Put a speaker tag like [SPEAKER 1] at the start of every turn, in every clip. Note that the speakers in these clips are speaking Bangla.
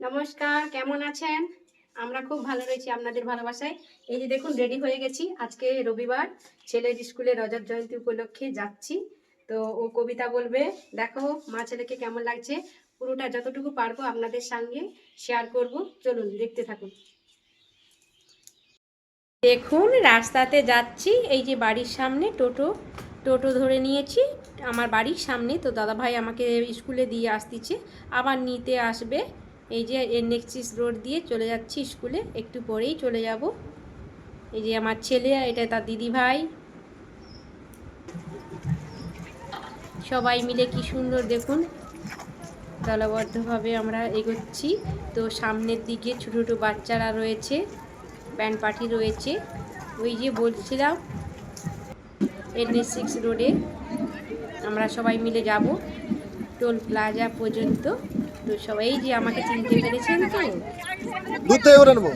[SPEAKER 1] নমস্কার, কেমন আছেন? আমরা খুব ভালো রয়েছি আপনাদের ভালোবাসায়। এই যে দেখুন রেডি হয়ে গেছি। আজকে রবিবার, ছেলের স্কুলে রজত জয়ন্তী উপলক্ষে যাচ্ছি। তো ও কবিতা বলবে, দেখো, মা ছেলেকে কেমন লাগছে? পুরোটা যতটুকু পারব আপনাদের সঙ্গে শেয়ার করব। চলুন, দেখতে থাকুন। দেখুন, রাস্তাতে যাচ্ছি। এই যে বাড়ির সামনে টোটো। টোটো ধরে নিয়েছি, আমার বাড়ির সামনে। তো দাদাভাই আমাকে স্কুলে দিয়ে আসতেছে, আবার নিতে আসবে। এই যে নেক্সিস রোড দিয়ে চলে যাচ্ছি স্কুলে, একটু পরেই চলে যাব। এই যে আমার ছেলে, এটা তার দিদি ভাই সবাই মিলে কি সুন্দর দেখুন। দলবদ্ধভাবে আমরা এগোচ্ছি। তো সামনের দিকে ছোটো ছোটো বাচ্চারা রয়েছে, ব্যান্ড পার্টি রয়েছে। ওই যে বলছিলাম এনএ সিক্স রোডে আমরা সবাই মিলে যাব টোল প্লাজা পর্যন্ত। তো সবাই যে আমাকে চিনতে পেরেছেন তো?
[SPEAKER 2] নেব।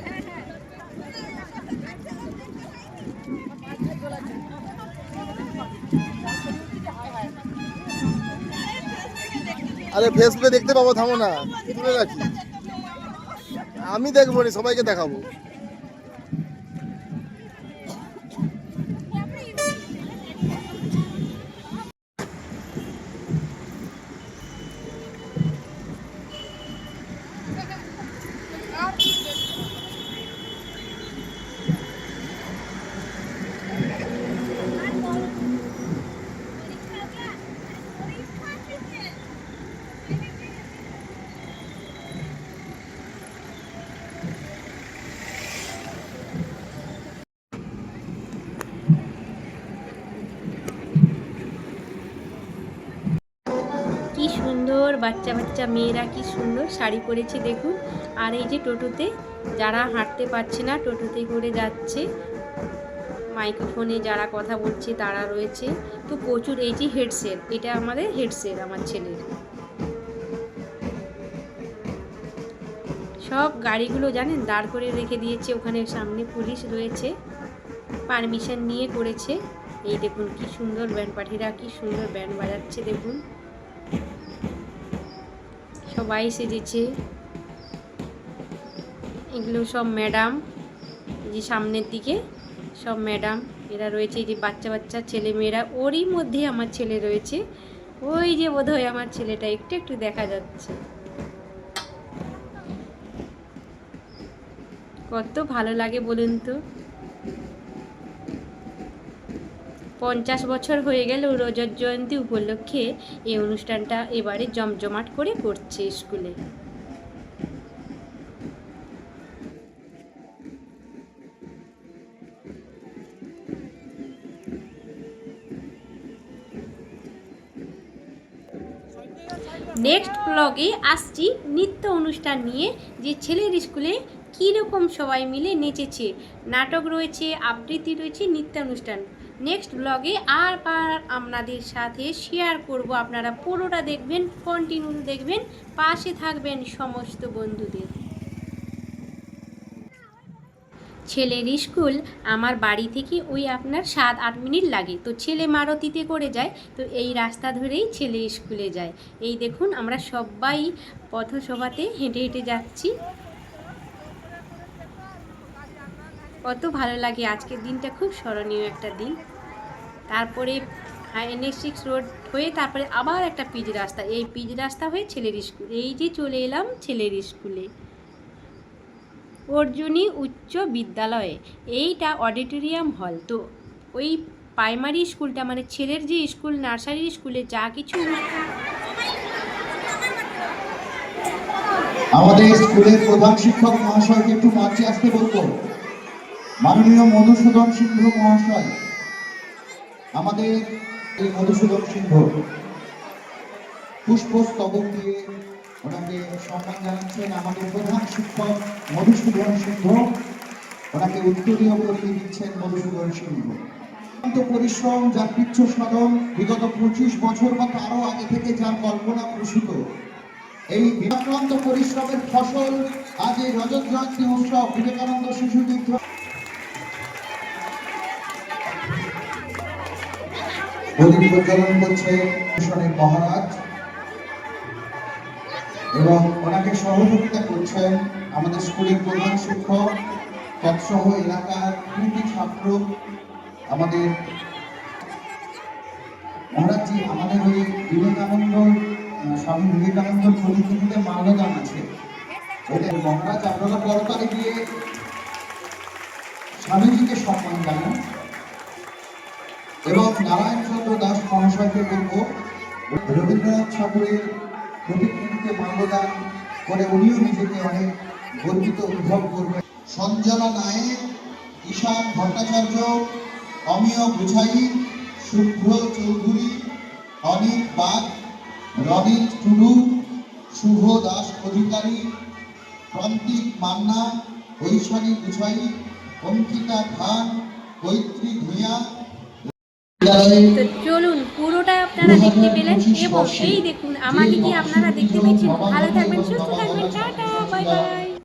[SPEAKER 2] আরে ফেসবুকে দেখতে পাবো, থামো না। আমি দেখব সবাইকে দেখাবো।
[SPEAKER 1] সুন্দর, বাচ্চা বাচ্চা, মেয়েরা কি সুন্দর, শাড়ি পরেছে দেখুন। আর এই যে টোটোতে, যারা হাঁটতে পারছে না, টোটোতে করে যাচ্ছে। মাইক্রোফোনে যারা কথা বলছে, তারা রয়েছে। তো প্রচুর, এই যে হেডসেট, এটা আমাদের হেডসেট, আমার ছেলের। সব গাড়িগুলো জানেন, দাঁড় করে রেখে দিয়েছে, ওখানে সামনে পুলিশ রয়েছে। পারমিশন নিয়ে করেছে। এই দেখুন, কি সুন্দর ব্যান্ড পার্টিরা, কি সুন্দর ব্যান্ড বাজাচ্ছে, দেখুন। সবাই সেজেছে। এগুলো সব ম্যাডাম যে সামনের দিকে সব ম্যাডাম, এরা রয়েছে যে বাচ্চা বাচ্চা ছেলে মেয়েরা, ওরই মধ্যে আমার ছেলে রয়েছে। ওই যে বোধহয় আমার ছেলেটা, একটু একটু দেখা যাচ্ছে। কত ভালো লাগে বলুন তো। পঞ্চাশ বছর হয়ে গেল রজত জয়ন্তী উপলক্ষে এই অনুষ্ঠানটা এবারে জমজমাট করে করছে স্কুলে। নেক্সট ব্লগে আসছি নৃত্য অনুষ্ঠান নিয়ে, যে ছেলের স্কুলে কীরকম সবাই মিলে নেচেছে। নাটক রয়েছে, আবৃত্তি রয়েছে, নৃত্য অনুষ্ঠান। নেক্সট ব্লগে আর বার আপনাদের সাথে শেয়ার করব। আপনারা পুরোটা দেখবেন কন্টিনিউ দেখবেন, পাশে থাকবেন সমস্ত বন্ধুদের। ছেলের স্কুল আমার বাড়ি থেকে ওই আপনার সাত আট মিনিট লাগে। তো ছেলে মারুতিতে করে যায়, তো এই রাস্তা ধরেই ছেলে স্কুলে যায়। এই দেখুন আমরা সবাই পথসভাতে হেঁটে হেঁটে যাচ্ছি। কত ভালো লাগে। আজকের দিনটা খুব স্মরণীয় একটা দিন। তারপরে এনএস সিক্স রোড হয়ে তারপরে আবার একটা পিচ রাস্তা। এই পিচ রাস্তা হয়ে ছেলের স্কুল। এই যে চলে এলাম ছেলের স্কুলে। অর্জুনী উচ্চ বিদ্যালয়ে। এইটা অডিটোরিয়াম হল। তো ওই প্রাইমারি স্কুলটা মানে ছেলের যে স্কুল, নার্সারি স্কুলে যা কিছু
[SPEAKER 3] আমাদের স্কুলের প্রধান শিক্ষক মহাশয়কে একটু মঞ্চে আসতে বলব। মাননীয় মধুসূদন সিংহ মহাশয়, আমাদের এই মধুসূদন সিংহ পুষ্পস্তবক দিয়ে ওনাকে সম্মান জানাচ্ছেন আমাদের প্রধান শিক্ষক মধুসূদন সিংহ ওনাকে উত্তরীয় করিয়ে দিচ্ছেন মধুসূদন সিংহ পরিশ্রম, যার পিচ্ছ সাধন বিগত পঁচিশ বছর বা তারও আগে থেকে যার কল্পনা প্রসূত। এই বিরাক্রান্ত পরিশ্রমের ফসল আজ এই রজত জয়ন্তী উৎসব। বিবেকানন্দ শিশু তীর্থ প্রদীপ প্রজ্বলন করছে মিশনের মহারাজ। এবং ওনাকে সহযোগিতা করছেন আমাদের স্কুলের প্রধান শিক্ষক, তৎসহ এলাকার কৃতি ছাত্র। আমাদের মহারাজজি আমাদের ওই বিবেকানন্দ স্বামী বিবেকানন্দ প্রতিকৃতিতে মাল্যদান আছে। ওইটা মহারাজ আপনারা পরকালে গিয়ে স্বামীজিকে সম্মান জানান। এবং নারায়ণচন্দ্র দাস মহাশয়কে বলব, রবীন্দ্রনাথ ঠাকুরের প্রতিকৃতিতে মাল্যদান করে উনিও নিজেকে অনেক গর্বিত অনুভব করবেন। সঞ্জনা নায়েক, ঈশান ভট্টাচার্য, অমিয় বুঝাই শুভ্র চৌধুরী অনিক বাগ রবিন টুডু, শুভ দাস অধিকারী, প্রান্তিক মান্না ঐশানী বুঝাই অঙ্কিতা খান কৈত্রী ভূঁইয়া
[SPEAKER 1] তো চলুন পুরোটা আপনারা দেখতে পেলেন এবং এই দেখুন আমাকে কি আপনারা দেখতে পেয়েছেন? ভালো থাকবেন সুস্থ থাকবেন টাটা বাই বাই।